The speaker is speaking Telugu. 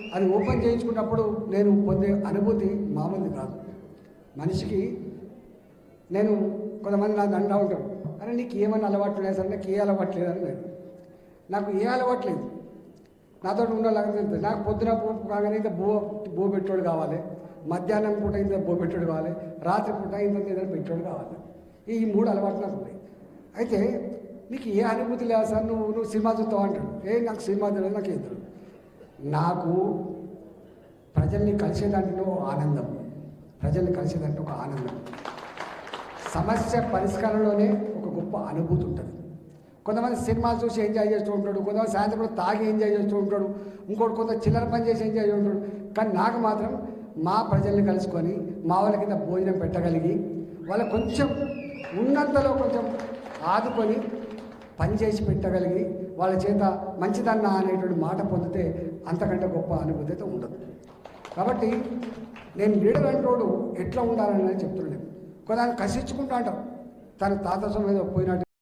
అది ఓపెన్ చేయించుకున్నప్పుడు నేను పొందే అనుభూతి మామూలుది కాదు. మనిషికి నేను కొంతమంది నాకు అంటా ఉంటారు అరే నీకు ఏమన్నా అలవాట్లు లేదు సార్? నాకు ఏ అలవాటు లేదని నేను నాకు ఏ అలవాటు లేదు. నాతో ఉండాలని తెలుస్తుంది నాకు పొద్దున పూ కాగానే ఇంత బో బో పెట్టోడు కావాలి. మధ్యాహ్నం పూట ఇంత బో పెట్టోడు కావాలి. రాత్రి పూట ఇంత ఏదైనా పెట్టోడు కావాలి. ఈ మూడు అలవాట్లు నాకు ఉన్నాయి. అయితే నీకు ఏ అనుభూతి లేదు సార్? నువ్వు నువ్వు సినిమా చూస్తావు అంటాడు. ఏ నాకు సినిమా తెలియదు నాకు ఎదురు నాకు ప్రజల్ని కలిసేదాంట్లో ఆనందం. ప్రజల్ని కలిసేదాంట్లో ఒక ఆనందం. సమస్య పరిష్కారంలోనే ఒక గొప్ప అనుభూతి ఉంటుంది. కొంతమంది సినిమాలు చూసి ఎంజాయ్ చేస్తూ ఉంటాడు కొంతమంది సాయంత్రం కూడా తాగి ఎంజాయ్ చేస్తూ ఉంటాడు ఇంకోటి కొంత చిల్లర పని చేసి ఎంజాయ్ చేస్తూ ఉంటాడు. కానీ నాకు మాత్రం మా ప్రజల్ని కలుసుకొని మా వాళ్ళ కింద భోజనం పెట్టగలిగి వాళ్ళ కొంచెం ఉన్నంతలో కొంచెం ఆదుకొని పని చేసి పెట్టగలిగి వాళ్ళ చేత మంచిదన్న అనేటువంటి మాట పొందితే అంతకంటే గొప్ప అనుభూతి అయితే ఉండదు. కాబట్టి నేను లీడర్ అంటోడు ఎట్లా ఉండాలని చెప్తున్నాను కొంత కసించుకుంటా అంటాం తన తాత సొమ్ము మీద పోయినట్టు